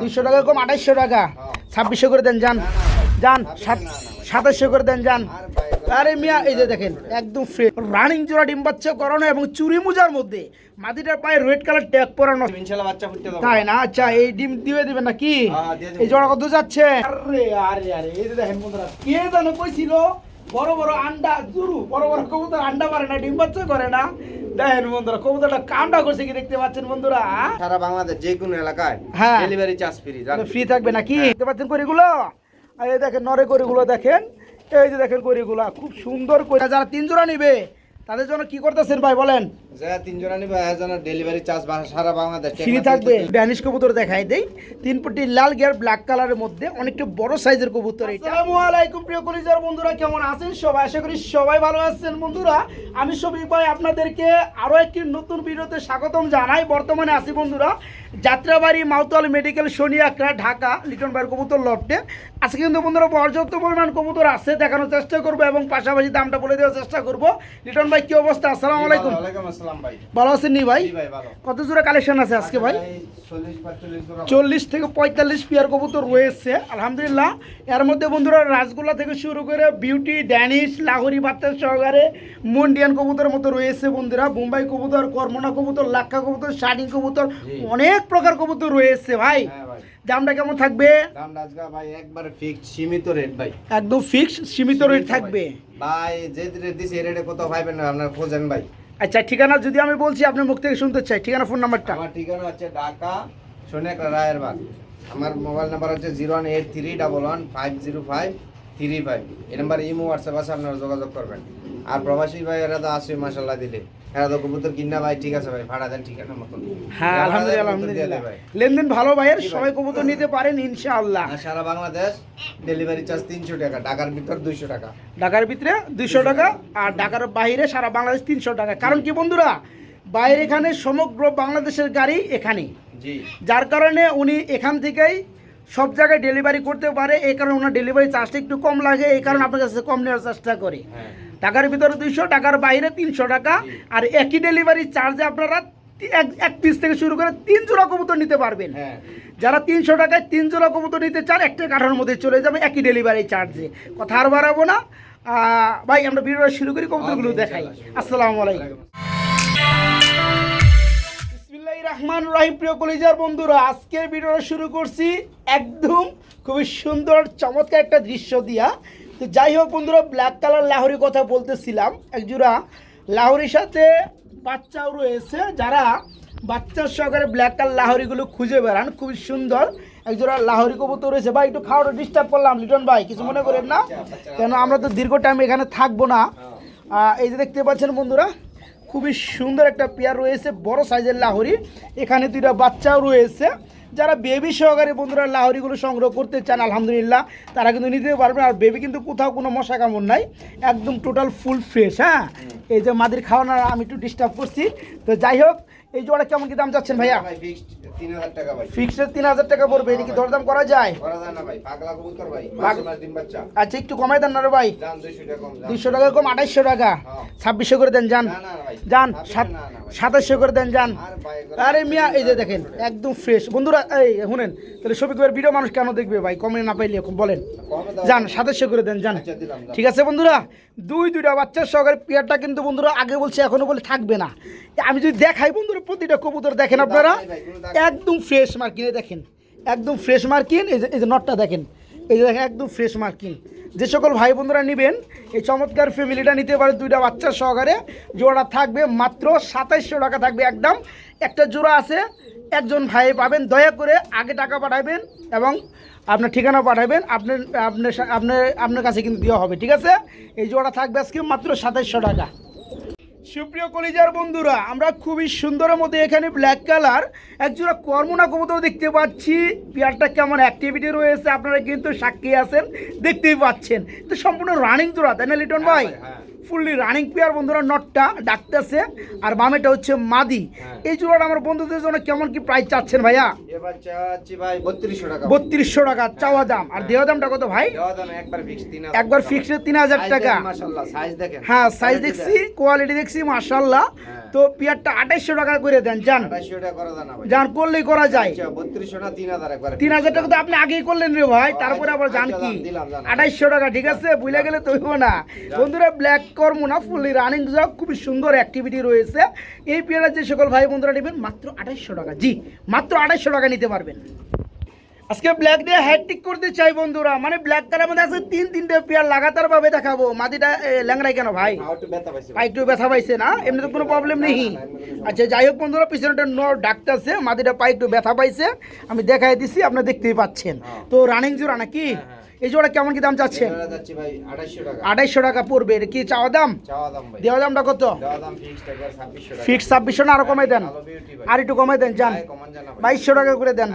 দুইশো টাকা কম আঠাইশশো টাকা। ছাব্বিশশো করে দেন যান। যান সাত সাতাশশো করে দেন যান। আরে মিয়া এই যে দেখেন একদম ফ্রেশ রানিং জোড়া ডিম বাচ্চা করানো এবং চুরি মুজার মধ্যে। মাটিটার পায়ে রেড কালার ট্যাগ পরানো। তাই না? আচ্ছা এই ডিম দিয়ে দিবেন নাকি? হ্যাঁ, দিয়ে দেব। এই জোড়া কত যাচ্ছে? আরে আরে আরে এই যে দেখেন বন্ধুরা কে জানো কইছিল বড় বড় আন্ডা জুরু বড় বড় কবুতর আন্ডা পারে না ডিম বাচ্চা করে না। দেখেন বন্ধুরা কবুতরটা কামটা করছে কি দেখতে পাচ্ছেন বন্ধুরা সারা বাংলাদেশ যে কোনো এলাকায় হ্যাঁ। ডেলিভারি চার্জ ফ্রি ফ্রি থাকবে নাকি? দেখতে পাচ্ছেন করিগুলো আর এই দেখেন নরে করিগুলো দেখেন। এই যে দেখেন করিগুলা খুব সুন্দর করে যারা তিন জোড়া নিবে তাদের জন্য কি করতেছেন ভাই বলেন? যারা তিন জনা নিবে ডেলিভারি চার্জ সারা বাংলাদেশ। ফ্রি থাকবে ড্যানিশ কবুতর দেখাই দেই। তিন পটি লাল গিয়ার ব্ল্যাক কালারের মধ্যে অনেকটা বড় সাইজের কবুতর এটা। আসসালামু আলাইকুম প্রিয় কলিজার বন্ধুরা কেমন আছেন সবাই? আশা করি সবাই ভালো আছেন। বন্ধুরা আমি সবই ভাই আপনাদেরকে আরও একটি নতুন ভিডিওতে স্বাগতম জানাই। বর্তমানে আছি বন্ধুরা যাত্রাবাড়ি মাউতাল মেডিকেল শনিয়াকড়া ঢাকা লিটন ভাইয়ের কবুতর লফটে। আজকে কিন্তু বন্ধুরা পর্যাপ্ত পরিমাণ কবুতর আছে দেখানোর চেষ্টা করব এবং পাশাপাশি দামটা বলে দেওয়ার চেষ্টা করব। লিটন ভাই কি অবস্থা? আসসালামু আলাইকুম। ভালো আছেন নি ভাই? কত জোড়া কালেকশন আছে আজকে ভাই? চল্লিশ থেকে পঁয়তাল্লিশ পেয়ার কবুতর রয়েছে আলহামদুলিল্লাহ। এর মধ্যে বন্ধুরা রাসগোল্লা থেকে শুরু করে বিউটি ড্যানিশ লাহোরি বাচ্চা সহকারে মন্ডিয়ান কবুতরের মতো রয়েছে বন্ধুরা। বোম্বাই কবুতর কর্মনা কবুতর লাক্ষা কবুতর শাড়ি কবুতর অনেক প্রকার কবুতর রয়েছে ভাই। হ্যাঁ দামটা কেমন থাকবে? দাম ভাই একবারে ফিক্স সীমিত রেট ভাই। একদম ফিক্স সীমিত রেট থাকবে। ভাই যে রেট দিছে এই রেটে কোথাও পাইবেন না আপনার খোঁজেন ভাই। আচ্ছা ঠিকানা যদি আমি বলছি, আপনি মুখ থেকে শুনতে চাই। ঠিকানা, ফোন নাম্বারটা? আমার ঠিকানা হচ্ছে ঢাকা, সোনেক রায়ের বাগ আমার মোবাইল নাম্বার হচ্ছে zero one eight three double one five zero five three five. এই নাম্বার ইমো, হোয়াটসঅ্যাপ আছে, আপনারা যোগাযোগ করবেন। আর প্রবাসী ভাইয়েরা তো আসবে মাসাল্লাহ দিলে। কবুতর কিনা ভাই ঠিক আছে ভাই ভাড়া দেন ঠিকানা মতন। হ্যাঁ আলহামদুলিল্লাহ আলহামদুলিল্লাহ। ভাই। লেনদেন ভালো ভাইয়ের। সবাই কবুতর নিতে পারেন ইনশাআল্লাহ। সারা বাংলাদেশ ডেলিভারি চার্জ তিনশো টাকা ঢাকার ভিতর দুইশো টাকা। ঢাকার ভিতরে দুইশো টাকা আর ঢাকার বাইরে সারা বাংলাদেশ তিনশো টাকা। কারণ কি বন্ধুরা বাইরে এখানে সমগ্র বাংলাদেশের গাড়ি এখানে যার কারণে উনি এখান থেকেই সব জায়গায় ডেলিভারি করতে পারে এই কারণে ওনার ডেলিভারি চার্জটা একটু কম লাগে এই কারণে আপনার কাছে কম নেওয়ার চেষ্টা করি। হ্যাঁ। ঢাকার ভিতরে দুইশো টাকার বাইরে তিনশো টাকা। আর একই ডেলিভারি চার্জে আপনারা এক পিস থেকে শুরু করে তিন জোড়া কবুতর নিতে পারবেন। হ্যাঁ। যারা তিনশো টাকায় তিন জোড়া কবুতর নিতে চান একটা কাঠার মধ্যে চলে যাবে একই ডেলিভারি চার্জে কথা আর বাড়াবো না। ভাই আমরা ভিডিওটা শুরু করি কবুতরগুলো দেখাই। আসসালামু আলাইকুম। রহমান রহিম প্রিয় কলিজার বন্ধুরা আজকের ভিডিওটা শুরু করছি একদম খুবই সুন্দর চমৎকার একটা দৃশ্য দিয়া। তো যাই হোক বন্ধুরা ব্ল্যাক কালার লাহোরি কথা বলতেছিলাম। একজোড়া লাহোরির সাথে বাচ্চাও রয়েছে। যারা বাচ্চার সহকারে ব্ল্যাক কালার লাহোরিগুলো খুঁজে বেড়ান, খুবই সুন্দর। একজোড়া লাহোরি কবুতর রয়েছে। ভাই, একটু খাওয়াটা ডিস্টার্ব করলাম, লিটন ভাই, কিছু মনে করেন না? কেন, আমরা তো দীর্ঘ টাইম এখানে থাকব না। এই যে দেখতে পাচ্ছেন বন্ধুরা, খুবই সুন্দর একটা পেয়ার রয়েছে, বড় সাইজের লাহরি। এখানে দুইটা বাচ্চাও রয়েছে। যারা বেবি সহকারে বন্ধুরা লাহরিগুলো সংগ্রহ করতে চান আলহামদুলিল্লাহ তারা কিন্তু নিতে পারবেন। আর বেবি কিন্তু কোথাও কোনো মশা কামড় নাই একদম টোটাল ফুল ফ্রেশ হ্যাঁ? এই যে মাদির খাওয়ানোর আমি একটু ডিস্টার্ব করছি। তো যাই হোক এই জোড়া কেমন কি দাম যাচ্ছেন ভাইয়া? টাকা ভাই। ফিক্সড তিন হাজার টাকা পড়বে এটা কি দরদাম করা যায়? করা যায় না ভাই পাগলা কবুতর ভাই মাসে মাস ডিম বাচ্চা। আচ্ছা একটু কমাই দেন না রে ভাই। দাম দুইশো টাকা কম দাম দুইশো টাকা কম টাকা। হ্যাঁ। করে দেন যান। যান ছাব্বিশশো সাত না, না ভাই। সাতাশশো করে দেন যান। আর মিয়া এই যে দেখেন একদম ফ্রেশ বন্ধুরা এই শুনেন তাহলে ভাইয়ের ভিডিও মানুষ কেন দেখবে ভাই? কমে না পাইলে এখন বলেন। যান সাতাশশো করে দেন যান। আচ্ছা। ঠিক আছে বন্ধুরা? দুই দুইটা বাচ্চার সহকারে পেয়ারটা কিন্তু বন্ধুরা আগে বলছে এখনও বলে থাকবে না। আমি যদি দেখাই বন্ধুরা প্রতিটা কবুতর দেখেন আপনারা। একদম ফ্রেশ মার্কিনে দেখেন, একদম ফ্রেশ মার্কিন এই যে এই যে নটটা দেখেন, এই যে দেখেন একদম ফ্রেশ মার্কিন যে সকল ভাই বোনরা নেবেন, এই চমৎকার ফ্যামিলিটা নিতে পারে দুইটা বাচ্চার সহকারে। জোড়া থাকবে মাত্র সাতাইশশো টাকা থাকবে একদম। একটা জোড়া আছে, একজন ভাই পাবেন, দয়া করে আগে টাকা পাঠাবেন এবং আপনার ঠিকানা পাঠাবেন, আপনার আপনার আপনার আপনার কাছে কিন্তু দেওয়া হবে, ঠিক আছে? এই জোড়া থাকবে আজকে মাত্র সাতাইশশো টাকা। সুপ্রিয় কলিজার বন্ধুরা আমরা খুবই সুন্দরের মধ্যে এখানে ব্ল্যাক কালার একজোড়া কর্মনা কবুতর দেখতে পাচ্ছি। পেয়ারটা কেমন অ্যাক্টিভিটি রয়েছে আপনারা কিন্তু সাক্ষী আছেন দেখতেই পাচ্ছেন। তো সম্পূর্ণ রানিং জোড়া তাই না লিটন ভাই? হ্যাঁ, হ্যাঁ। ফুললি রানিং পেয়ার বন্ধুরা নটটা ডাকতেছে। আর বামেটা হচ্ছে মাদি। হ্যাঁ। এই জোড়াটা আমার বন্ধুদের জন্য কেমন কি প্রাইস চাচ্ছেন ভাইয়া? বত্রিশশো টাকা চাওয়া দাম। আর দেওয়া দামটা কত ভাই? একবার। ফিক্সড তিন হাজার টাকা। হ্যাঁ সাইজ দেখছি কোয়ালিটি দেখছি মার্শাল্লাহ হ্যাঁ। তো পেয়ারটা আঠাইশশো টাকা করে দেন যান। 2800 টাকা করে দেন না ভাই। যান করলেই করা যায়। আচ্ছা, 3200 না 3000 একবারে তিন হাজার টাকা তো আপনি আগেই করলেন রে ভাই। তারপরে আবার জান আচ্ছা, কি। আঠাইশশো টাকা ঠিক আছে? বুঝলে গেলে তো না। বন্ধুরা ব্ল্যাক কর্ম না ফুললি রানিং জব খুবই সুন্দর অ্যাক্টিভিটি রয়েছে। এই পেয়ারা যে সকল ভাই বন্ধুরা নেবেন মাত্র আঠাইশশো টাকা। জি মাত্র আঠাইশশো টাকা নিতে পারবেন। আজকে ব্ল্যাক দিয়ে হ্যাটটিক করতে চাই বন্ধুরা। মানে ব্ল্যাক কালার মধ্যে আছে তিন তিনটে পেয়ার লাগাতার ভাবে দেখাবো মাদিটা ল্যাংড়াই কেন ভাই? তাও একটু ব্যথা ভাই। একটু ব্যথা পাইছে না? এমনি তো কোনো প্রবলেম নেই। আচ্ছা যাই হোক বন্ধুরা পিছনে একটা পিছনেটা নর ডাকতেছে। মাদিটা পা একটু ব্যথা পাইছে। আমি দেখাই দিছি আপনারা দেখতেই পাচ্ছেন। হ্যাঁ। তো রানিং জোড়া নাকি? হ্যাঁ, এই জোড়া কেমন কি দাম চাচ্ছেন এবারে যাচ্ছি ভাই 2800 টাকা। আড়াইশো টাকা পড়বে কি চাওয়া দাম। দেওয়া দামটা কত? দেওয়া দাম fixed একবার 2600 টাকা। ফিক্স ছাব্বিশশো না আরও কমাই দেন। আর একটু কমাই দেন যান। বাইশশো টাকা করে দেন।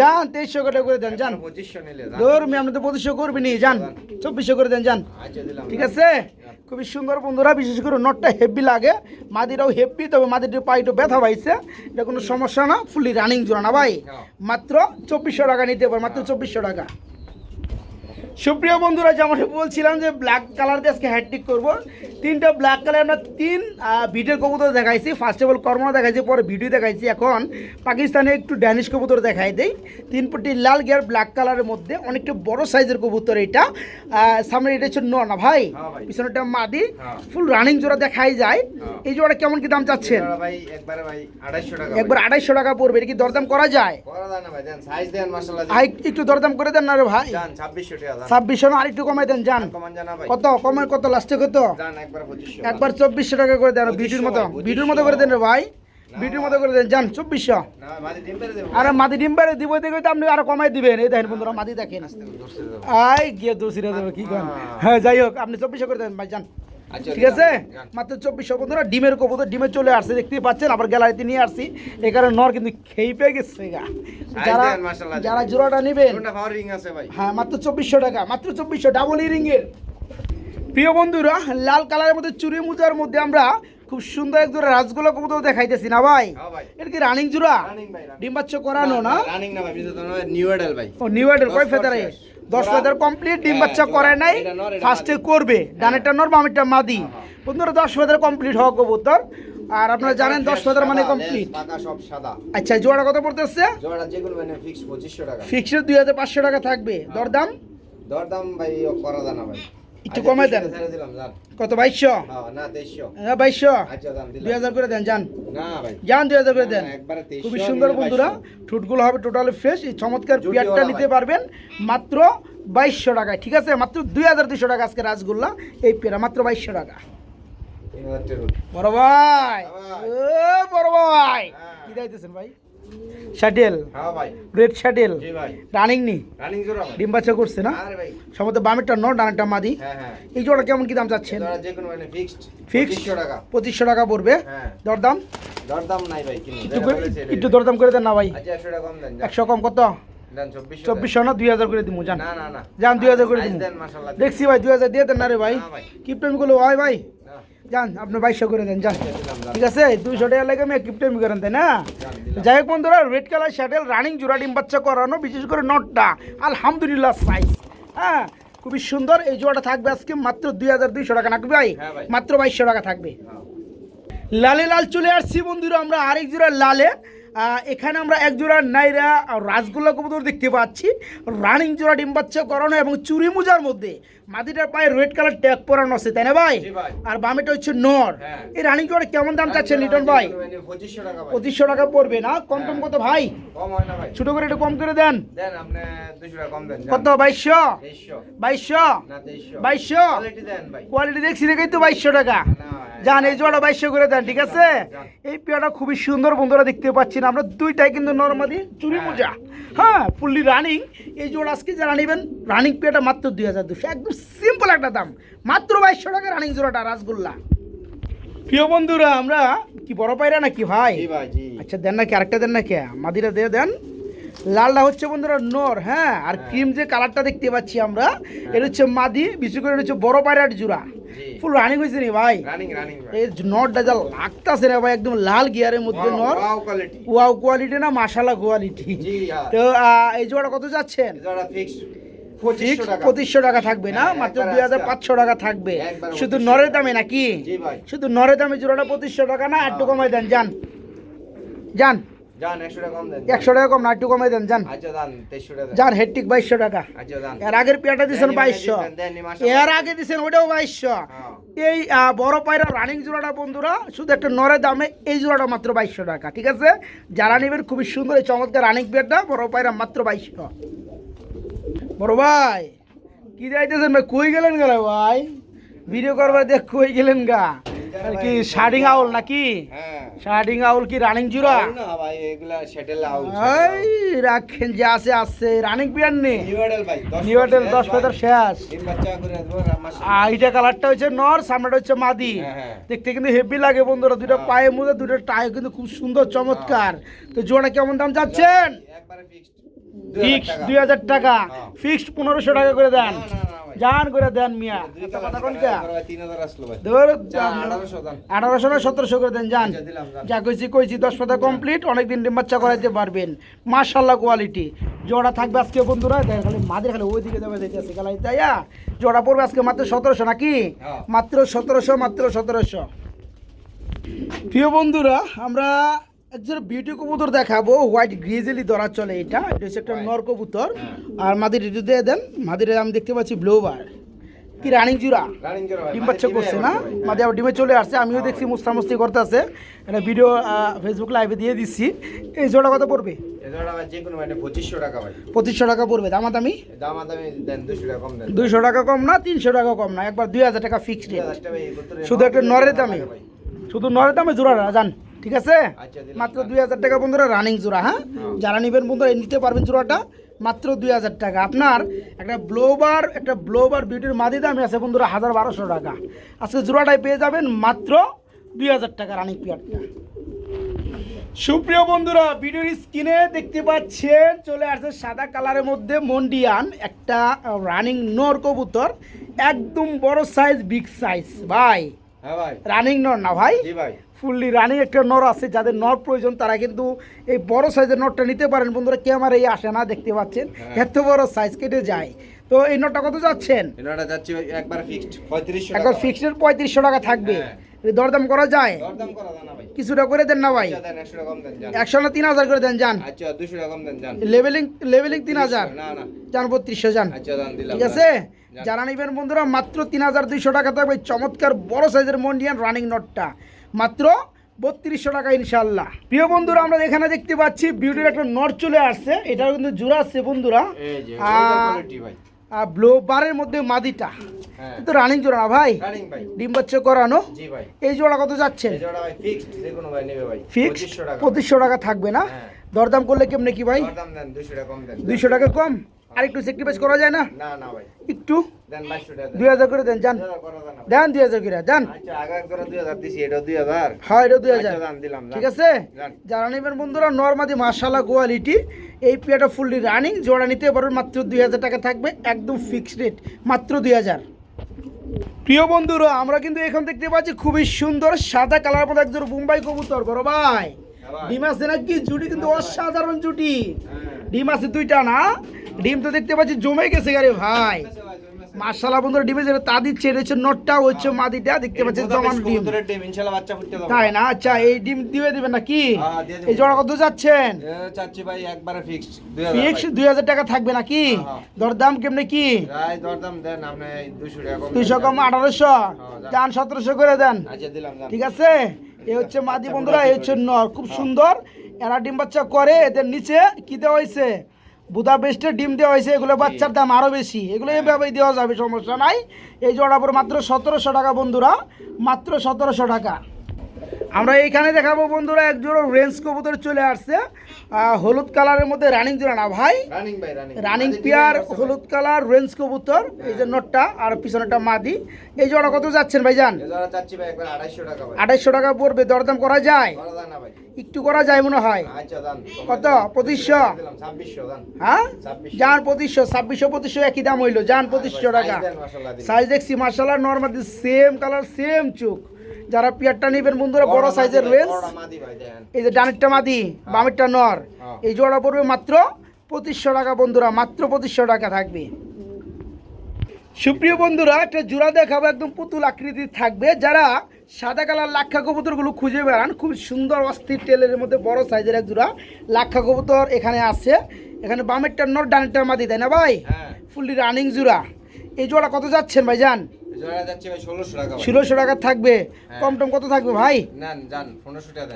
যান তেইশশো টাকা করে দেন যান। 2500 নিলে দাম। ধর মি আপনি তো পঁচিশশো করবি নি যান। চব্বিশশো করে দেন যান। আচ্ছা, ঠিক আছে? খুবই সুন্দর বন্ধুরা বিশেষ করে নটটা হেভি লাগে। মাদিরাও হেভি তবে মাদিরটির পা একটু ব্যথা পাইছে। এটা কোনো সমস্যা না ফুলি রানিং জোড়া না ভাই। হ্যাঁ। মাত্র চব্বিশশো টাকা নিতে পারে মাত্র চব্বিশশো টাকা। সুপ্রিয় বন্ধুরা যেমন বলছিলাম যে ব্ল্যাক কালার দিয়ে আজকে হ্যাটটিক করব তিনটা ব্ল্যাক কালার আমরা তিন ভিডিও কবুতর দেখাইছি। ফার্স্ট অফ অল কর্ম দেখাইছি পরে ভিডিও দেখাইছি। এখন পাকিস্তানে একটু ড্যানিশ কবুতর দেখাই দেই। তিন পটি লাল গিয়ার ব্ল্যাক কালারের মধ্যে অনেকটা বড় সাইজের কবুতর এটা। সামনে এটা হচ্ছে ন না ভাই? হ্যাঁ। পিছনেটা মাদি। হ্যাঁ। ফুল রানিং জোড়া দেখাই যায়। হ্যাঁ। এই জোড়া কেমন কি দাম চাচ্ছেন? একবারে ভাই 2800 টাকা ভাই। একবার আড়াইশো টাকা পড়বে এটা কি দরদাম করা যায়? একটু দরদাম করে দেন না রে ভাই? 2600 টাকা। ছাব্বিশশো না? আরেকটু কমাই দেন যান। কত? কমের কত? লাস্টে কত? একবারে 2500 একবার চব্বিশশো টাকা করে দেন ভিডিওর মতো। ভিডিওর মতো করে দেন রে ভাই। ভিডিওর মতো করে দেন যান চব্বিশশো। আরে মাদি ডিম বেড়ে দিব দেখে তো আপনি আরও কমাই দিবেন। এই দেখেন বন্ধুরা মাদি দেখেন। আই গিয়ে দোষীরা দেবে কি করেন? হ্যাঁ। যাই হোক আপনি চব্বিশশো করে দেন ভাই যান ঠিক আছে? মাত্র চব্বিশশো বন্ধুরা ডিমের কবুতর ডিমে চলে আসছে দেখতেই পাচ্ছেন আবার গ্যালারিতে নিয়ে আসছি। এই কারণে নর কিন্তু খেয়ে পেয়ে গেছে গা। যারা যারা জোড়াটা নেবেন? হ্যাঁ মাত্র চব্বিশশো টাকা মাত্র চব্বিশশো ডাবল ইরিংয়ের প্রিয় বন্ধুরা লাল কালারের মধ্যে চুরি মুজার মধ্যে আমরা খুব সুন্দর এক জোড়া রাজগোলা কবুতর দেখাইতেছি না ভাই? হ্যাঁ এটা কি রানিং জোড়া? ডিম বাচ্চা করানো না Running না ভাই, করে new ভাই। ও নিউ এডের কয় ফেদারে। দশ হাজার কমপ্লিট ডিম হ্যাঁ, বাচ্চা জোড়া। করে নাই ফার্স্টে করবে ডানেরটা নর বামেরটা মাদি হ্যাঁ। বন্ধুরা দশ হাজার কমপ্লিট হওয়া কবুতর আর আপনারা জানেন দশ হাজার মানে কমপ্লিট। আচ্ছা জোড়া কত পড়তেছে যেগুলো মানে fixed 2500 টাকা। ফিক্সড দুই হাজার পাঁচশো টাকা থাকবে দরদাম দরদাম ভাই করা দানা ভাই। একটু আচ্ছা, কমায় দেন। 200 ছেড়ে দিলাম, যান। কত বাইশশো? হ্যাঁ, না, 2300 বাইশশো। আচ্ছা। দুই হাজার করে দেন যান। যান দুই হাজার করে দেন না, একবারে 2300 খুবই সুন্দর বন্ধুরা 2200 ঠুটগুলো হবে টোটালি ফ্রেশ এই চমৎকার পেয়ারটা। নিতে পারবেন মাত্র বাইশশো টাকায় ঠিক আছে? মাত্র দুই হাজার দুইশো টাকা আজকে রাসগোল্লা এই পেয়ারা মাত্র বাইশশো টাকা। বড় ভাই। বড় দিতেছেন ভাই শাটেল হ্যাঁ ভাই। রেড শাটেল জি ভাই। রানিং নি। ডিম বাচ্চা করছে না আরে ভাই। সম্ভবত বামেরটা ন ডানেরটা মাদি হ্যাঁ, হ্যাঁ। এই জোড়া কেমন কি দাম চাচ্ছেন মানে ফিক্সড 2500 টাকা। পঁচিশশো টাকা পড়বে হ্যাঁ। দরদাম দরদাম নাই ভাই। একটু দরদাম করে দেন না ভাই আচ্ছা, 100 টাকা কম দেন, যান। একশো কম কত দেন, 2400 দেন। চব্বিশশো না দুই হাজার করে দিব যান। যান দুই হাজার করে দিব দেখছি ভাই দুই হাজার দিয়ে দেন না রে ভাই। কিপটামি করল ভাই ভাই যান আপনি বাইশশো করে দেন যান। ঠিক আছে? দুইশো টাকা লাগে আমি কিপটামি করেন তাই না? যাই হোক বন্ধুরা রেড কালার শ্যাটেল রানিং জোড়া ডিম বাচ্চা করানো বিশেষ করে নটটা। আলহামদুলিল্লাহ সাইজ হ্যাঁ খুবই সুন্দর। এই জোড়াটা থাকবে আজকে মাত্র দুই হাজার দুইশো টাকা। নাকি ভাই? হ্যাঁ মাত্র বাইশশো টাকা থাকবে। লালে লাল চলে আসছি বন্ধুরা আমরা আরেক জোড়া লালে। এখানে আমরা এক জোড়া নাইরা আর রাসগোল্লা কবুতর দেখতে পাচ্ছি। রানিং জোড়া ডিম বাচ্চা করানো এবং চুরি মুজার মধ্যে। মাদিটার পায়ে রেড কালার ট্যাগ পরানো আছে তাই না ভাই। আর বামেটা হচ্ছে নর। হ্যাঁ। এই রানিং জোড়া কেমন দাম চাচ্ছেন লিটন ভাই? যেকোনো 2500 টাকা ভাই। পঁচিশশো টাকা পড়বে না? কম টম কত ভাই? কম হয় না ভাই। ছোট করে একটু কম করে দেন। দেন, আপনি 200 টাকা কম দেন, যান। কত বাইশশো? 2300 বাইশশো? বাইশশো। কোয়ালিটি দেখছি দেখেই তো বাইশশো টাকা। জান এই জোড়া বাইশশো করে দেন ঠিক আছে? এই পেয়াটা খুবই সুন্দর বন্ধুরা দেখতে পাচ্ছি না আমরা দুইটাই কিন্তু নর্মালি চুরি মোজা হ্যাঁ ফুললি রানিং এই জোড় আজকে যারা নেবেন রানিং পেটা মাত্র দুই হাজার দুশো। একদম সিম্পল একটা দাম। মাত্র বাইশশো টাকা রানিং জোড়াটা রাসগোল্লা। প্রিয় বন্ধুরা আমরা কি বড় পাইরা নাকি ভাই? ভাই, আচ্ছা দেন নাকি আরেকটা দেন না নাকি? মাদিরা দিয়ে দেন। লালটা হচ্ছে বন্ধুরা নর হ্যাঁ? আর ক্রিম যে কালারটা দেখতে পাচ্ছি আমরা এটা হচ্ছে মাদি বিশেষ করে হচ্ছে বড় পায়রার জোড়া। ফুল রানিং হয়েছে নি ভাই। এই নরটা যা লাগতাছে না ভাই একদম লাল গিয়ারের মধ্যে নর। ওয়াও কোয়ালিটি না মাশালা কোয়ালিটি জি হ্যাঁ তো এই জোড়া কত যাচ্ছেন? পঁচিশশো টাকা। থাকবে না হ্যাঁ, মাত্র দুই হাজার পাঁচশো টাকা থাকবে। শুধু 2500 নরের দামে নাকি? শুধু নরের দামে জোড়াটা পঁচিশশো টাকা না একটু কমাই দেন যান। যান। যান 100 টাকা কম দেন। একশো টাকা কম না একটু কমাই দেন যান আচ্ছা 2300 টাকা যান হেডটিক বাইশশো টাকা। আচ্ছা এর আগের দেন, দেননি, মাশাআল্লাহ। এর আগে দিচ্ছেন ওটাও বাইশশো। হ্যাঁ। এই বড় পায়রা রানিং জোড়াটা বন্ধুরা শুধু একটা নরের দামে এই জোড়াটা মাত্র বাইশশো টাকা ঠিক আছে? যারা নেবেন খুবই সুন্দর এই চমৎকার রানিং পেয়ারটা বড় পায়রা মাত্র বাইশশো। বড় ভাই কি যাইতেছেন ভাই? কই গেলেন গেল ভাই? ভিডিও করবার দেখ কই গেলেন গা? কি শার্টিং আউল নাকি? হ্যাঁ। শার্টিং আউল কি রানিং আউল না ভাই এগুলা সেটেল আউল এই রাখেন যে আছে আছে রানিং পেয়ার নেই নিউ মডেল ভাই 10 নিউ হোটেল দশ পেতার শেষ। এইটা কালারটা হচ্ছে নর সামনেটা হচ্ছে মাদি। হ্যাঁ, হ্যাঁ। দেখতে কিন্তু হেভি লাগে বন্ধুরা দুটো পায়ের মধ্যে দুটো টাই কিন্তু খুব সুন্দর চমৎকার। তো জোড়া কেমন দাম যাচ্ছেন একবারে ফিক্সড ফিক্স দুই হাজার টাকা। ফিক্সড পনেরোশো টাকা করে দেন। না না না জান করে দেন মিয়া। দুই কথা কালার কোন টাকা কা? একবারে 3000 আসলো ভাই। ধর যা 1800 দান। আঠারোশো না সতেরোশো করে দেন যান আচ্ছা। যা কইছি কইছি দশ পাতা কমপ্লিট অনেকদিন ডিম বাচ্চা করাইতে পারবেন। মাশাল্লাহ কোয়ালিটি জোড়া থাকবে আজকে বন্ধুরা দেখেন খালি মাদের খালি ওইদিকে যাবে যাইতেছে গালাই তাইয়া জোড়া পড়বে আজকে মাত্র সতেরোশো নাকি? হ্যাঁ। মাত্র সতেরোশো মাত্র সতেরোশো। প্রিয় বন্ধুরা আমরা একজন বিউটি কবুতর দেখাবো। হোয়াইট গ্রিজেলি ধরা চলে এটা। এটা হচ্ছে একটা নর কবুতর। আর মাদির রিটু দিয়ে দেন। মাদিরে আমি দেখতে পাচ্ছি ব্লোবার কি রানিং জুরা জোড়া ডিম বাচ্চা করছে না? মাঝে আবার ডিমে চলে আসছে। আমিও দেখছি মুস্তামস্তি করতে আছে একটা ভিডিও ফেসবুক লাইভে দিয়ে দিচ্ছি এই জোড়া কত পড়বে? জোড়া মানে 2500 টাকা ভাই। পঁচিশশো টাকা পড়বে। দাম দামি দেন 200 টাকা কম দুইশো টাকা কম না তিনশো টাকা কম না। একবার দুই হাজার টাকা ফিক্সড রেট 2000 টাকা ভাই কত শুধু একটা নরের দামে। শুধু নরের দামে জোড়াটা যান ঠিক আছে? আচ্ছা, মাত্র দুই হাজার টাকা বন্ধুরা রানিং জোড়া হ্যাঁ? হ্যাঁ। যারা নেবেন বন্ধুরা নিতে পারবেন জোড়াটা মাত্র দুই হাজার টাকা। আপনার একটা ব্লোবার একটা ব্লোবার বিউটির মাদি দামে আছে বন্ধুরা হাজার বারোশো টাকা। আজকে জোড়াটাই পেয়ে যাবেন মাত্র দুই হাজার টাকা রানিং পিয়ারটা সুপ্রিয় বন্ধুরা ভিডিওর স্ক্রিনে দেখতে পাচ্ছেন চলে আসছে সাদা কালারের মধ্যে মন্ডিয়ান একটা রানিং নর কবুতর একদম বড় সাইজ বিগ সাইজ ভাই হ্যাঁ রানিং নর না ভাই? ভাই। ফুললি রানিং একটা নর আছে যাদের নর প্রয়োজন তারা কিন্তু এই বড় সাইজের নটটা নিতে পারেন। বন্ধুরা ক্যামেরায় আসে না দেখতে পাচ্ছেন। হ্যাঁ। এত বড় সাইজ কেটে যায়। তো এই নটটা কত যাচ্ছেন? একবার ফিক্সড 3500 টাকা। একবার ফিক্সড পঁয়ত্রিশশো টাকা থাকবে। হ্যাঁ। দরদাম করা যায়? দরদাম করা জানা ভাই। কিছুটা করে দেন না ভাই? আচ্ছা 100 টাকা কম দেন জান একশো না তিন হাজার করে দেন যান। আচ্ছা 200 টাকা কম দেন জান লেভেলিং লেভেলিং তিন হাজার। না না। যান বত্রিশশো যান। আচ্ছা দান দিলাম ঠিক আছে। যারা নেবেন বন্ধুরা মাত্র তিন হাজার দুইশো টাকা থাকবে। চমৎকার বড় সাইজের মন্ডিয়ান রানিং নটটা মাত্র বত্রিশশো টাকা ইনশাল্লাহ প্রিয় বন্ধুরা আমরা এখানে দেখতে পাচ্ছি বিউটির একটা নট চলে আসছে। এটাও কিন্তু জোড়া আছে বন্ধুরা। ব্লো বারের মধ্যে মাদিটা। হ্যাঁ। তো রানিং জোড়া না ভাই? ডিম বাচ্চা করানো? এই জোড়া কত যাচ্ছে? ভাই ফিক্সড যে কোনো ভাই নেবে ভাই। ফিক্স 2500 টাকা। পঁচিশশো টাকা থাকবে না? হ্যাঁ। দরদাম করলে কেমনে কি ভাই? দরদাম দেন 200 টাকা দুইশো টাকা কম? আর একটু স্যাক্রিফাইস করা যায় না? না না ভাই। একটু? দেন 2200 টাকা দেন। দুই হাজার করে দেন যান। 2000 করা জানা ভাই। দেন দুই হাজার করে আচ্ছা আগে একবার 2000 দিছি এটা 2000 হয় এটা দুই হাজার। আচ্ছা দান দিলাম ঠিক আছে? যারা নেবেন বন্ধুরা নর্মাদি মার্শাল্লাহ কোয়ালিটি এই পেয়াটা ফুললি রানিং জোড়া নিতে পারবেন মাত্র দুই হাজার টাকা থাকবে একদম ফিক্সড রেট মাত্র দুই হাজার। প্রিয় বন্ধুরা আমরা কিন্তু এখন দেখতে পাচ্ছি খুবই সুন্দর সাদা কালার মধ্যে একজন মুম্বাই কবুতর বড় ভাই। হ্যাঁ ভাই। ডিম আছে নাকি? জুটি কিন্তু অসাধারণ জুটি। হ্যাঁ। ডিম আছে দুইটা না? ডিম তো দেখতে পাচ্ছি জমে গেছে গাড়ি ভাই। মার্শাল্লাহ বন্ধুরা ডিমে যেটা তা দিচ্ছে এটা হচ্ছে নটটা হচ্ছে মাদিটা দেখতে পাচ্ছেন এই জমান ডিম। তাই না? আচ্ছা এই ডিম দিয়ে দিবেন নাকি হ্যাঁ, দিয়ে দেব। এই জোড়া কত যাচ্ছেন? চাচ্ছি ভাই একবারে ফিক্স দুই হাজার টাকা থাকবে নাকি হ্যাঁ। দরদাম কেমনে কি? দরদাম দেন আপনি 200 কম দুইশো কম আঠারোশো। যান। সতেরোশো করে দেন। আচ্ছা। ঠিক আছে? এ হচ্ছে মাদি বন্ধুরা এই হচ্ছে নর খুব সুন্দর। এরা ডিম বাচ্চা করে এদের নিচে কি দেওয়া হয়েছে? বুদা বেস্টের ডিম দেওয়া হয়েছে এগুলো বাচ্চার দাম আরও বেশি। এগুলো এভাবেই দেওয়া যাবে সমস্যা নাই। এই জোড়া পরে মাত্র সতেরোশো টাকা বন্ধুরা মাত্র সতেরোশো টাকা। আমরা এইখানে দেখাবো বন্ধুরা এক জোড়া রেঞ্জ কবুতর চলে আসছে। হলুদ কালারের মধ্যে রানিং জোড়া না ভাই? রানিং পেয়ার হলুদ কালার রেঞ্জ কবুতর এই যে নটটা আর পিছনেরটা মাদি। এই জোড়া কত যাচ্ছেন ভাই একবার আড়াইশো টাকা পড়বে দরদাম করা যায়? করা যায় না ভাই। একটু করা যায় মনে হয়। আচ্ছা কত? পঁচিশশো? হ্যাঁ? যান পঁচিশশো ছাব্বিশশো পঁচিশশো একই দাম হইল। যান পঁচিশশো টাকা। সাইজ দেখছি মার্শাল্লাহ নর্মালি সেম কালার সেম চোখ যারা পেয়ারটা নেবেন বন্ধুরা বড় সাইজের রেঞ্জ এই যে ডানেরটা মাদি বামেরটা নর। হ্যাঁ। এই জোড়া পড়বে মাত্র পঁচিশশো টাকা বন্ধুরা মাত্র পঁচিশশো টাকা থাকবে। সুপ্রিয় বন্ধুরা একটা জোড়া দেখাবো একদম পুতুল আকৃতির থাকবে। যারা সাদা কালার লাক্ষা কবুতরগুলো খুঁজে বেড়ান। খুব সুন্দর অস্থির টেলের মধ্যে বড় সাইজের এক জোড়া লাক্ষা কবুতর এখানে আছে। এখানে বামের বামেরটা নর ডানেরটা মাদি তাই না ভাই? হ্যাঁ। ফুললি রানিং জোড়া। এই জোড়া কত যাচ্ছেন ভাই যান ষোলোশো টাকা থাকবে। কম টম কত থাকবে ভাই?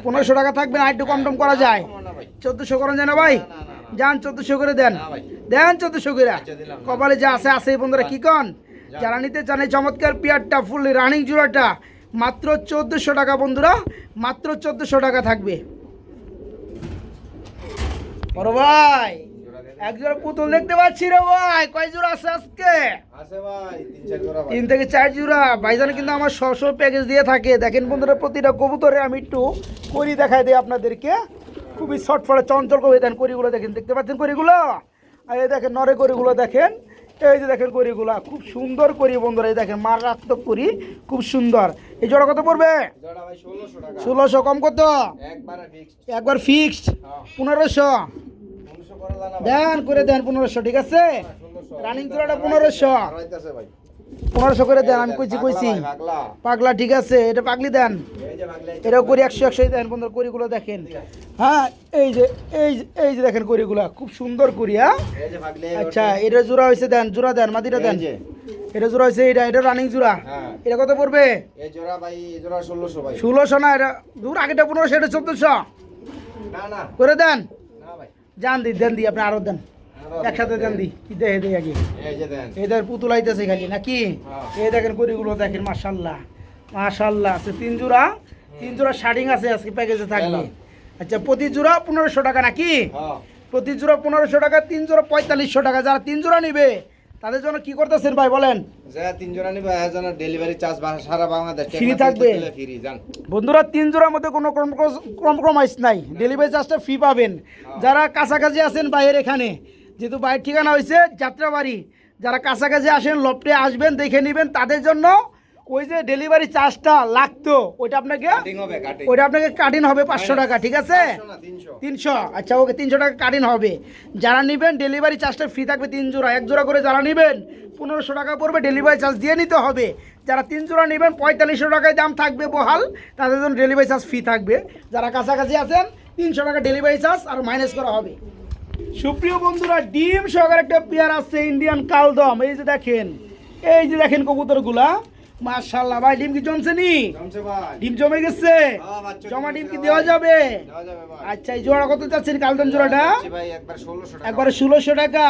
পনেরোশো টাকা থাকবে না একটু কম টম করা যায়। চোদ্দশো করেন যায় না ভাই। যান চোদ্দশো করে দেন। দেন চোদ্দশো করে। আচ্ছা, কপালে যা আছে আছে বন্ধুরা কি কন? যারা নিতে চান এই চমৎকার পেয়ারটা ফুল রানিং জোড়াটা মাত্র চোদ্দশো টাকা বন্ধুরা মাত্র চোদ্দশো টাকা থাকবে। বড় ভাই জোড়া এক জোড়া পুতুল দেখতে পাচ্ছি রে ভাই কয় জোড়া আছে আজকে? তিন থেকে চার জোড়া। ভাইজান কিন্তু আমার সবসময় প্যাকেজ দিয়ে থাকে। দেখেন বন্ধুরা প্রতিটা কবুতরে আমি একটু করি দেখাই দিই আপনাদেরকে। খুবই ছটফটে চঞ্চল কবি দেন করিগুলো দেখেন দেখতে পাচ্ছেন করিগুলো আর এই দেখেন নরে করিগুলো দেখেন। এই যে দেখেন করিগুলা খুব সুন্দর করি বন্ধুরা এই দেখেন মারাত্মক করি খুব সুন্দর। এই জোড়া কত পড়বে? ষোলোশো কম কত? একবার ফিক্সড হ্যাঁ। পনেরোশো। দেন করে দেন পনেরোশো ঠিক আছে? রানিং তোলাটা পনেরোশো। ভাই। পনেরোশো করে দেন আমি কইছি কইছি। পাগলা। ঠিক আছে এটা পাগলি দেন। এটাও করি একশো একশো দেন বন্ধুরা করিগুলো দেখেন। হ্যাঁ এই যে এই এই যে দেখেন করিগুলা খুব সুন্দর করি হ্যাঁ? আচ্ছা এটা জোড়া হয়েছে দেন জোড়া দেন মাদিটা দেন। যে। এটা জোড়া হয়েছে এটা এটা রানিং জোড়া। হ্যাঁ। এটা কত পড়বে? ষোলোশো না এটা দূর আগেটা পনেরোশো এটা চোদ্দশো। করে দেন। যান দি দেন দি আপনি আরও দেন। একসাথে দেন দি কি দেখে দেই আগে এদের পুতুল আইতেছে খালি নাকি হ্যাঁ। এই দেখেন করিগুলো দেখেন মাশাল্লাহ মাশাল্লাহ আছে তিন জোড়া তিন জোড়া শাড়িং আছে আজকে প্যাকেজে থাকবে আচ্ছা প্রতি জোড়া পনেরোশো টাকা নাকি হ্যাঁ প্রতি জোড়া পনেরোশো টাকা তিন জোড়া পঁয়তাল্লিশশো টাকা যারা তিন জোড়া নিবে তাদের জন্য কি করতেছেন ভাই বলেন যে তিন জোড়া নিবে একজন ডেলিভারি চার্জ সারা বাংলাদেশ থাকবে? ফ্রি জান বন্ধুরা তিন জোড়ার মধ্যে কোনো কম্প্রোমাইজ নাই ডেলিভারি চার্জটা ফ্রি পাবেন যারা কাছাকাছি আছেন বাইরের এখানে যেহেতু বাইরের ঠিকানা হয়েছে যাত্রাবাড়ি যারা কাছাকাছি আসেন লপটে আসবেন দেখে নেবেন তাদের জন্য ওই যে ডেলিভারি চার্জটা লাগতো ওইটা আপনাকে ওইটা আপনাকে কাটিং হবে পাঁচশো টাকা ঠিক আছে? তিনশো। আচ্ছা ওকে তিনশো টাকা কাটিং হবে। যারা নেবেন ডেলিভারি চার্জটা ফ্রি থাকবে তিন জোড়া এক জোড়া করে যারা নেবেন পনেরোশো টাকা পড়বে ডেলিভারি চার্জ দিয়ে নিতে হবে। যারা তিন জোড়া নেবেন পঁয়তাল্লিশশো টাকায় দাম থাকবে বহাল তাদের জন্য ডেলিভারি চার্জ ফ্রি থাকবে। যারা কাছাকাছি আছেন তিনশো টাকা ডেলিভারি চার্জ আর মাইনাস করা হবে। সুপ্রিয় বন্ধুরা ডিম সহকারে একটা পেয়ার আছে ইন্ডিয়ান কালদম। এই যে দেখেন এই যে দেখেন কবুতরগুলা। মার্শাল্লাহ ভাই ডিম কি জমছে নি? ডিম জমে গেছে? হ্যাঁ, জমা ডিম কি দেওয়া যাবে? আচ্ছা এই জোড়া কত চাচ্ছেন কালদম জোড়াটা? একবার 1600 টাকা। একবারে ষোলোশো টাকা।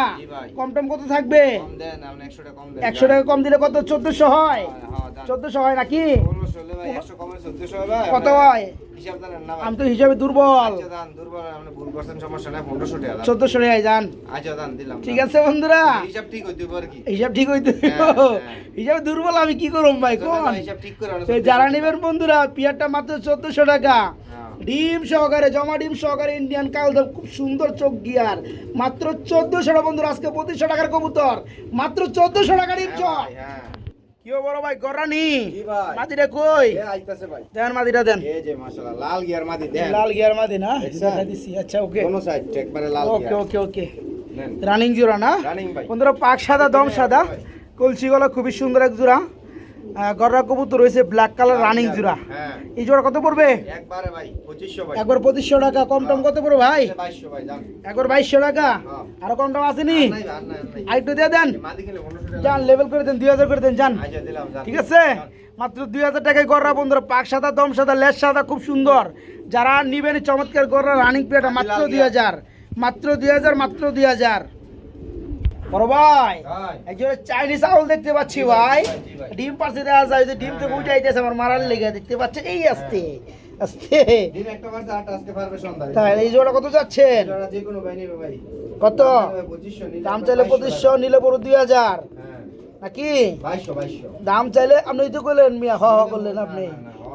কম টম কত থাকবে? কম দেন আপনি 100 টাকা কম দেন। একশো টাকা কম দিলে কত? চোদ্দশো হয়? হ্যাঁ চোদ্দশো হয় নাকি? 1600 হলে ভাই 100 কমে 1400 হবে ভাই। কত হয়? হিসাব জানেন না আমি তো হিসাবে দুর্বল। আচ্ছা দান দুর্বল আপনি ভুল করছেন সমস্যা নাই 1500 টাকা দান। চোদ্দশো টাকায় যান আচ্ছা দিলাম ঠিক আছে বন্ধুরা। হিসাব ঠিক হইতে পারে কি? হিসাব ঠিক হইতে হ্যাঁ, হ্যাঁ। হিসাবে দুর্বল আমি কি করব ভাই কোন? হিসাব ঠিক করে যারা নেবেন বন্ধুরা পিয়ারটা মাত্র চোদ্দশো টাকা। হ্যাঁ। ডিম সহকারে জমা ডিম সহকারে ইন্ডিয়ান কালদম খুব সুন্দর চোখ গিয়ার। মাত্র চোদ্দশো টাকা বন্ধুরা আজকে পঁচিশশো টাকার কবুতর। মাত্র চোদ্দশো টাকা ডিম চক ভাই, হ্যাঁ। কি বড় ভাই? গরানি মাদিটা কই আইতাছে ভাই। দেন মাদিটা দেন। এই যে মাশাআল্লাহ লাল গিয়ার মাদি দেন। লাল গিয়ার মাদি না? দিছি আচ্ছা ওকে। কোন সাইড একবারে লাল ওকে ওকে ওকে। রানিং জোড়া না? রানিং ভাই। বন্ধুরা পাক সাদা দম সাদা। কলসি গলা খুবই সুন্দর এক জোড়া। গররা কবুতর রয়েছে ব্ল্যাক কালার রানিং জোড়া। হ্যাঁ। এই জোড়া কত পড়বে? একবারে ভাই 2500 ভাই। একবার পঁচিশশো টাকা কম টম কত পড়বে ভাই? 2200 ভাই জান। একবার বাইশশো টাকা। হ্যাঁ। আরও কম টম আসেনি আরেকটু দিয়ে দেন। মাদি গেলে 1500 টাকা। যান লেভেল করে দেন দুই হাজার করে দেন যান আচ্ছা ঠিক আছে? মাত্র দুই হাজার টাকায় গররা বন্ধুরা পাক সাদা দম সাদা লেস সাদা খুব সুন্দর। যারা নিবেন চমৎকার গররা রানিং প্লেটা মাত্র দুই হাজার। মাত্র দুই হাজার মাত্র দুই হাজার। বড় ভাই চাইনিজ আউল দেখতে পাচ্ছি ভাই। ডিম পাশে যায় যে ডিম থেকে হ্যাঁ, আইতেছে আমার মারার লেগে দেখতে পাচ্ছে। এই আসতে আস্তে। তাই এই জোড়া কত যাচ্ছেন? কত? দাম চাইলে পঁচিশশো নিলে পড়ো দুই হাজার। হ্যাঁ। নাকি? দাম চাইলে আপনি তো করলেন মিয়া হ হ করলেন আপনি।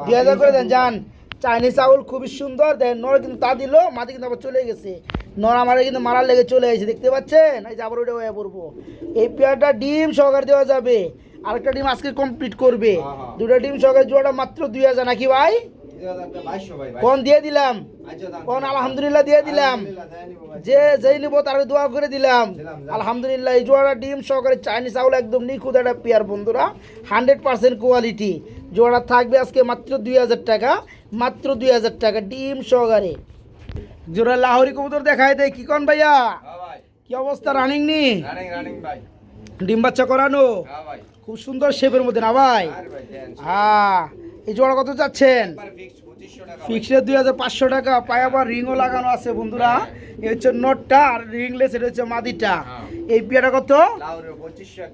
দুই হাজার করে দেন যান। চাইনিজ চাউল খুবই সুন্দর দেন নর কিন্তু তা দিল মাটি কিন্তু আবার চলে গেছে। নর আমার কিন্তু মারার লেগে চলে গেছে দেখতে পাচ্ছেন? এই যে আবার ওইটা হয়ে পড়ব। এই পেয়ারটা ডিম সহকারে দেওয়া যাবে। আরেকটা ডিম আজকে কমপ্লিট করবে। হ্যাঁ, হ্যাঁ। দুটা ডিম সহকারে জোড়াটা মাত্র দুই হাজার নাকি ভাই? কোন দিয়ে দিলাম? আচ্ছা কোন? আলহামদুলিল্লাহ দিয়ে দিলাম। যে যেই নিবো তার দোয়া করে দিলাম। আলহামদুলিল্লাহ এই জোড়াটা ডিম সহকারে চাইনিজ চাউল একদম নিখুঁত একটা পেয়ার বন্ধুরা। হান্ড্রেড পার্সেন্ট কোয়ালিটি জোড়া থাকবে আজকে মাত্র দুই হাজার টাকা। মাত্র দুই হাজার টাকা ডিম সহকারে। জোড়া লাহোরি কবুতর দেখায় দেয় কি কন ভাইয়া? হ্যাঁ কি অবস্থা রানিং নি? ডিম বাচ্চা করানো? হ্যাঁ খুব সুন্দর শেপের মধ্যে না ভাই? হ্যাঁ। এই জোড়া কত যাচ্ছেন একবার ফিক্স পঁচিশশো টাকা ভাই। ফিক্সড দুই হাজার পাঁচশো টাকা। পায়ে আবার রিংও লাগানো আছে বন্ধুরা। এই হচ্ছে নটটা আর রিংলেস এটা হচ্ছে মাদিটা। হ্যাঁ। এই পেয়ারা কত?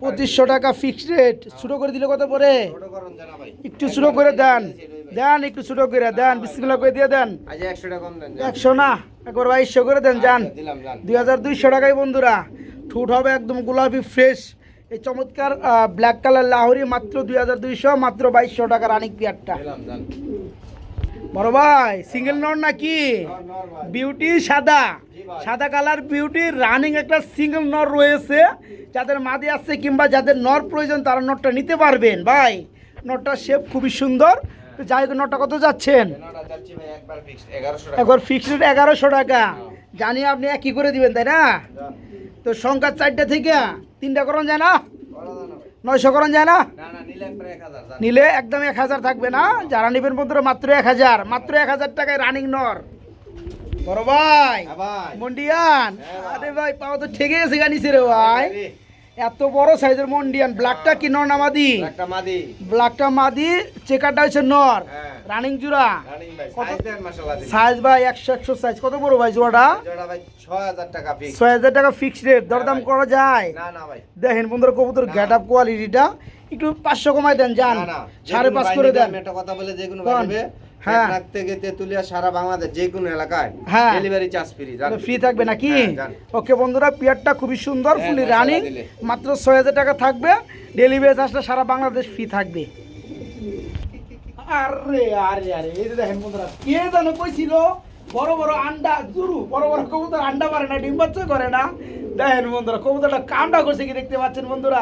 পঁচিশশো টাকা ফিক্সড রেট ছোটো করে দিলে কত পরে একটু ছোটো করে দেন। দেন একটু ছোট করে দেন বিসমিল্লা করে দিয়ে দেন। একশো টাকা কম দেন একশো না একবার বাইশশো করে দেন যান। আচ্ছা, জান দুই হাজার দুইশো টাকায় বন্ধুরা ঠুট হবে একদম গোলাপি ফ্রেশ। এই চমৎকার ব্ল্যাক কালার লাহরি মাত্র দুই হাজার দুইশো মাত্র বাইশশো টাকার রানিক পেয়ারটা বড় ভাই সিঙ্গেল নর নাকি? বিউটি সাদা। সাদা কালার বিউটি রানিং একটা সিঙ্গেল নর রয়েছে। যাদের মাদি আছে কিংবা যাদের নর প্রয়োজন তারা নটটা নিতে পারবেন ভাই। নটটার শেপ খুবই সুন্দর। তো যাই হোক নটটা কত যাচ্ছেন? নটা একবার ফিক্সড এগারোশো টাকা। জানি আপনি একই করে দিবেন তাই না? তো সংখ্যা চারটা থেকে তিনটা করণ যায় না। নয়শো করণ যায় না নিলে একদম এক হাজার থাকবে না? যারা নেবেন বন্ধুরা মাত্র এক হাজার। মাত্র এক হাজার টাকায় রানিং নর। বড় ভাই হ্যাঁ মন্ডিয়ান। হ্যাঁ আরে ভাই পাওয়া তো ঠেকে গেছে গানিছে রে ভাই। এত বড় সাইজের মন্ডিয়ান ব্ল্যাকটা কি নর না মাদি? ব্ল্যাকটা মাদি। চেকারটা হচ্ছে নর। রানিং কত? সাইজ ভাই একশো একশো সাইজ কত বড় ভাই জোড়াটা? ছয় হাজার টাকা ফিক্স রেট দরদাম। করা যায়। দেখেন বন্ধুরা কবুতর। গেট আপ কোয়ালিটিটা একটু পাঁচশো কমাই দেন যান। সাড়ে পাঁচ করে দেন। একটা কথা বলে যে কোনো হ্যাঁ। হ্যাঁ থেকে তেঁতুলিয়া সারা বাংলাদেশ যে কোনো এলাকায় হ্যাঁ। ডেলিভারি চার্জ ফ্রি ফ্রি থাকবে নাকি হ্যাঁ। ওকে বন্ধুরা পিয়ারটা খুবই সুন্দর হ্যাঁ, ফুলি রানিং মাত্র ছয় হাজার টাকা থাকবে ডেলিভারি চার্জটা সারা বাংলাদেশ ফ্রি থাকবে আরে আরে আরে এই দেখেন বন্ধুরা কে জানো কইছিল বড় বড় আন্ডা, জুরু, বড় বড় কবুতর আন্ডা পারে না, ডিম বাচ্চা করে না। দেখেন বন্ধুরা, কবুতরটা কান্ডা করছে কি দেখতে পাচ্ছেন বন্ধুরা?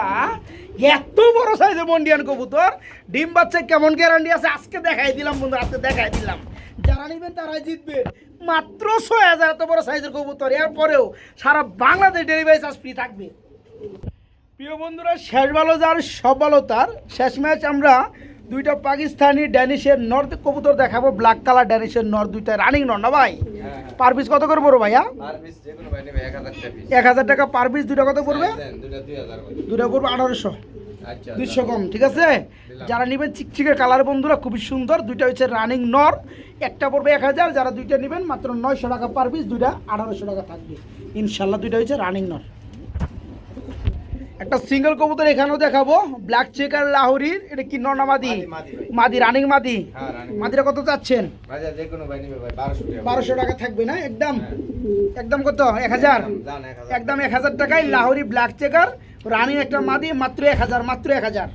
এত বড় সাইজের মন্ডিয়ান কবুতর। ডিম বাচ্চা কেমন গ্যারান্টি আছে? আজকে দেখাই দিলাম বন্ধুরা, আজকে দেখাই দিলাম। যারা নেবেন তারাই জিতবেন। মাত্র ছয় হাজার এত বড় সাইজের কবুতর। এরপরেও সারা বাংলাদেশ ডেলিভারি চার্জ ফ্রি থাকবে। প্রিয় বন্ধুরা, শেষ ভালো যার, সব ভালো তার। শেষ ম্যাচ আমরা দুইটা পাকিস্তানি ড্যানিশের নর্থ কবুতর দেখাবো। ব্ল্যাক কালার ড্যানিশের নর্থ দুইটা রানিং নর না ভাই? হ্যাঁ, হ্যাঁ। পার পিস কত করে পড়ব ভাইয়া? এক হাজার টাকা পার পিস দুইটা কত পড়বে? দুইটা হাজার করে। দুইটা পড়বে আঠারোশো। আচ্ছা দুইশো কম ঠিক আছে? যারা নেবেন চিকচিকে কালার বন্ধুরা খুবই সুন্দর। দুইটা হচ্ছে রানিং নর একটা পড়বে এক হাজার। যারা দুইটা নেবেন মাত্র নয়শো টাকা পার পিস দুইটা আঠারোশো টাকা থাকবে। ইনশাল্লাহ দুইটা হচ্ছে রানিং নর একটা সিঙ্গেল কবুতর এখানেও দেখাবো। ব্ল্যাক চেকার লাহোরির এটা কি নর মাদি? মাদি। মাদি রানিং মাদি? হ্যাঁ মাদিরা কত চাচ্ছেন? বারোশো টাকা। থাকবে না? একদম? হ্যাঁ। একদম কত? এক হাজার? এক হাজার একদম এক হাজার টাকায় লাহোরি ব্ল্যাক চেকার রানিং একটা মাদি মাত্র এক হাজার মাত্র এক হাজার।